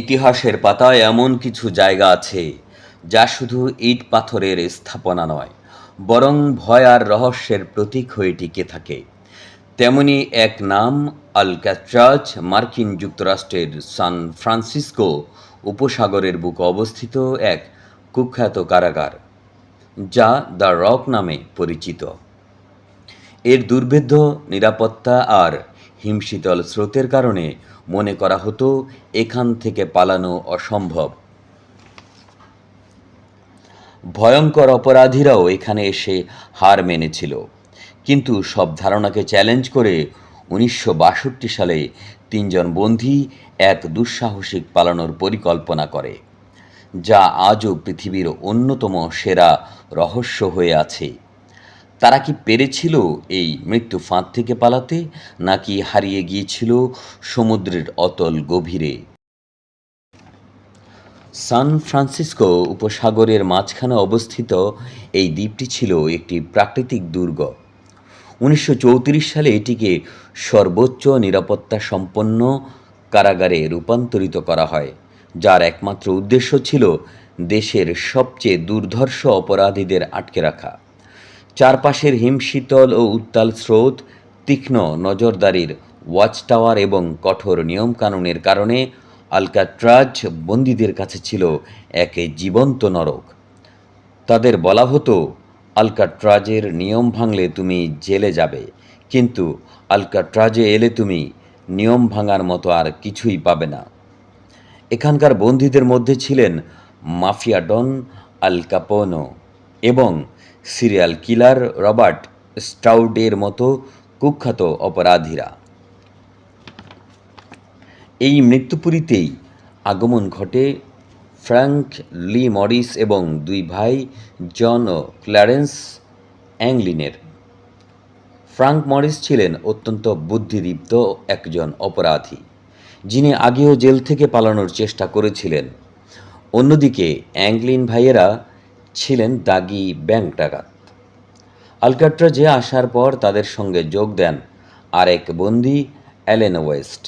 ইতিহাসের পাতায় এমন কিছু জায়গা আছে যা শুধু ইট পাথরের স্থাপনা নয়, বরং ভয় আর রহস্যের প্রতীক হয়ে টিকে থাকে। তেমনি এক নাম আলক্যাট্রাজ মার্কিন যুক্তরাষ্ট্রের সান ফ্রান্সিসকো উপসাগরের বুকে অবস্থিত এক কুখ্যাত কারাগার, যা দ্য রক নামে পরিচিত। এর দুর্ভেদ্য, নিরাপত্তা আর হিমশীতল স্রোতের কারণে মনে করা হতো এখান থেকে পালানো অসম্ভব। ভয়ঙ্কর অপরাধীরাও এখানে এসে হার মেনেছিল। কিন্তু সব ধারণাকে চ্যালেঞ্জ করে উনিশশো বাষট্টি সালে তিনজন বন্দী এক দুঃসাহসিক পালানোর পরিকল্পনা করে, যা আজও পৃথিবীর অন্যতম সেরা রহস্য হয়ে আছে। তারা কি পেরেছিল এই মৃত্যু ফাঁদ থেকে পালাতে, নাকি হারিয়ে গিয়েছিল সমুদ্রের অতল গভীরে? সান ফ্রান্সিসকো উপসাগরের মাঝখানে অবস্থিত এই দ্বীপটি ছিল একটি প্রাকৃতিক দুর্গ। উনিশশো চৌত্রিশ সালে এটিকে সর্বোচ্চ নিরাপত্তা সম্পন্ন কারাগারে রূপান্তরিত করা হয়, যার একমাত্র উদ্দেশ্য ছিল দেশের সবচেয়ে দুর্ধর্ষ অপরাধীদের আটকে রাখা। চারপাশের হিমশীতল ও উত্তাল স্রোত, তীক্ষ্ণ নজরদারির ওয়াচ টাওয়ার এবং কঠোর নিয়মকানুনের কারণে আলকাট্রাজ বন্দীদের কাছে ছিল এক জীবন্ত নরক। তাদের বলা হতো, আলকাট্রাজের নিয়ম ভাঙলে তুমি জেলে যাবে, কিন্তু আলকাট্রাজে এলে তুমি নিয়ম ভাঙার মতো আর কিছুই পাবে না। এখানকার বন্দীদের মধ্যে ছিলেন মাফিয়া ডন আল কাপোনো এবং সিরিয়াল কিলার রবার্ট স্টাউডের মতো কুখ্যাত অপরাধীরা। এই মৃত্যুপুরীতেই আগমন ঘটে ফ্র্যাঙ্ক লি মরিস এবং দুই ভাই জন ও ক্ল্যারেন্স অ্যাংলিনের। ফ্রাঙ্ক মরিস ছিলেন অত্যন্ত বুদ্ধিদীপ্ত একজন অপরাধী, যিনি আগেও জেল থেকে পালানোর চেষ্টা করেছিলেন। অন্যদিকে অ্যাংলিন ভাইয়েরা ছিলেন দাগি ব্যাংক ডাকাত। আলকাট্রাজে আসার পর তাদের সঙ্গে যোগ দেন আরেক বন্দি, অ্যালেন ওয়েস্ট।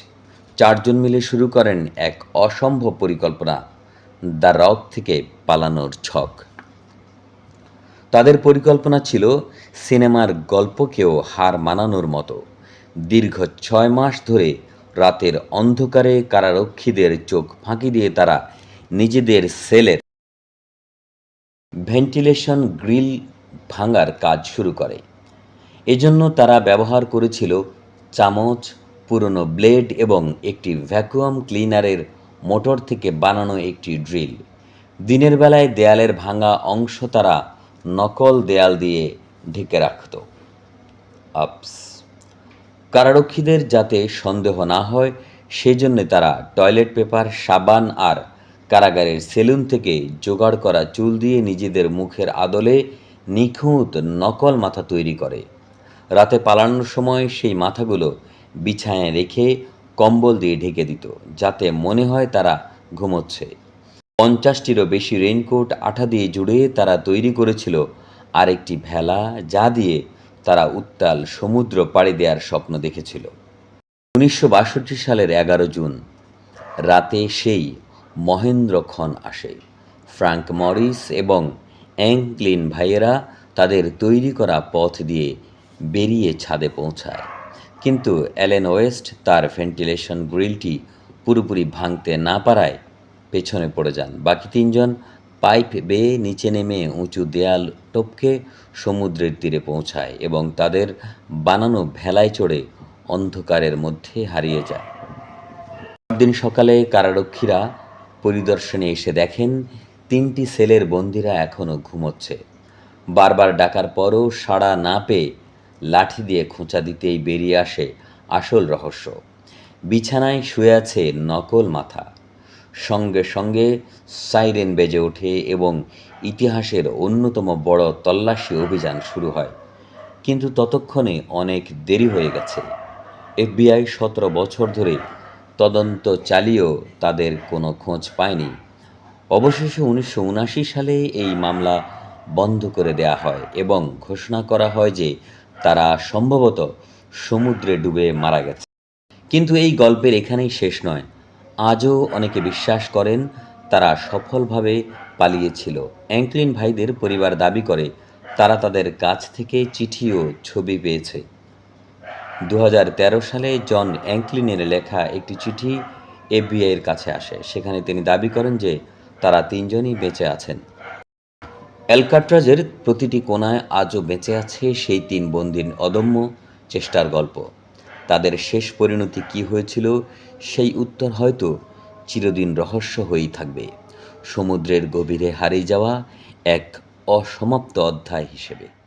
চারজন মিলে শুরু করেন এক অসম্ভব পরিকল্পনা, দ্য রক থেকে পালানোর ছক। তাদের পরিকল্পনা ছিল সিনেমার গল্পকেও হার মানানোর মতো। দীর্ঘ ছয় মাস ধরে রাতের অন্ধকারে কারারক্ষীদের চোখ ফাঁকি দিয়ে তারা নিজেদের সেলের ভেন্টিলেশন গ্রিল ভাঙার কাজ শুরু করে। এজন্য তারা ব্যবহার করেছিল চামচ, পুরনো ব্লেড এবং একটি ভ্যাকুয়াম ক্লিনারের মোটর থেকে বানানো একটি ড্রিল। দিনের বেলায় দেয়ালের ভাঙা অংশ তারা নকল দেয়াল দিয়ে ঢেকে রাখত। আপস। কারারক্ষীদের যাতে সন্দেহ না হয়, সেজন্য তারা টয়লেট পেপার, সাবান আর কারাগারের সেলুন থেকে জোগাড় করা চুল দিয়ে নিজেদের মুখের আদলে নিখুঁত নকল মাথা তৈরি করে। রাতে পালানোর সময় সেই মাথাগুলো বিছানায় রেখে কম্বল দিয়ে ঢেকে দিত, যাতে মনে হয় তারা ঘুমোচ্ছে। পঞ্চাশটিরও বেশি রেইনকোট, আঠা দিয়ে জুড়ে তারা তৈরি করেছিল আরেকটি ভেলা, যা দিয়ে তারা উত্তাল সমুদ্র পাড়ি দেওয়ার স্বপ্ন দেখেছিল। উনিশশো বাষট্টি সালের এগারো জুন, রাতে সেই মহেন্দ্রক্ষণ আসে। ফ্রাঙ্ক মরিস এবং অ্যাংক্লিন ভাইয়েরা তাদের তৈরি করা পথ দিয়ে বেরিয়ে ছাদে পৌঁছায়। কিন্তু অ্যালেন ওয়েস্ট তার ভেন্টিলেশন গ্রিলটি পুরোপুরি ভাঙতে না পারায় পেছনে পড়ে যান। বাকি তিনজন পাইপ বেয়ে নিচে নেমে উঁচু দেয়াল টপকে সমুদ্রের তীরে পৌঁছায় এবং তাদের বানানো ভেলায় চড়ে অন্ধকারের মধ্যে হারিয়ে যায়। পরদিন সকালে কারারক্ষীরা পরিদর্শনে এসে দেখেন, তিনটি সেলের বন্দিরা এখনও ঘুমোচ্ছে। বারবার ডাকার পরও সাড়া না পেয়ে লাঠি দিয়ে খোঁচা দিতেই বেরিয়ে আসে আসল রহস্য। বিছানায় শুয়ে আছে নকল মাথা। সঙ্গে সঙ্গে সাইরেন বেজে ওঠে এবং ইতিহাসের অন্যতম বড় তল্লাশি অভিযান শুরু হয়। কিন্তু ততক্ষণে অনেক দেরি হয়ে গেছে। এফবিআই সতেরো বছর ধরে তদন্ত চালিয়েও তাদের কোনো খোঁজ পায়নি। অবশেষে উনিশশো উনাশি সালে এই মামলা বন্ধ করে দেয়া হয় এবং ঘোষণা করা হয় যে তারা সম্ভবত সমুদ্রে ডুবে মারা গেছে। কিন্তু এই গল্পের এখানেই শেষ নয়। আজও অনেকে বিশ্বাস করেন তারা সফলভাবে পালিয়েছিল। অ্যাঙ্কলিন ভাইদের পরিবার দাবি করে তারা তাদের কাছ থেকে চিঠি ও ছবি পেয়েছে। দু হাজার তেরো সালে জন অ্যাঙ্কলিনের লেখা একটি চিঠি এফবিআইয়ের কাছে আসে। সেখানে তিনি দাবি করেন যে তারা তিনজনই বেঁচে আছেন। অ্যালকাট্রাজের প্রতিটি কোণায় আজও বেঁচে আছে সেই তিন বন্দির অদম্য চেষ্টার গল্প। তাদের শেষ পরিণতি কী হয়েছিল, সেই উত্তর হয়তো চিরদিন রহস্য হয়েই থাকবে। সমুদ্রের গভীরে হারিয়ে যাওয়া এক অসমাপ্ত অধ্যায় হিসেবে।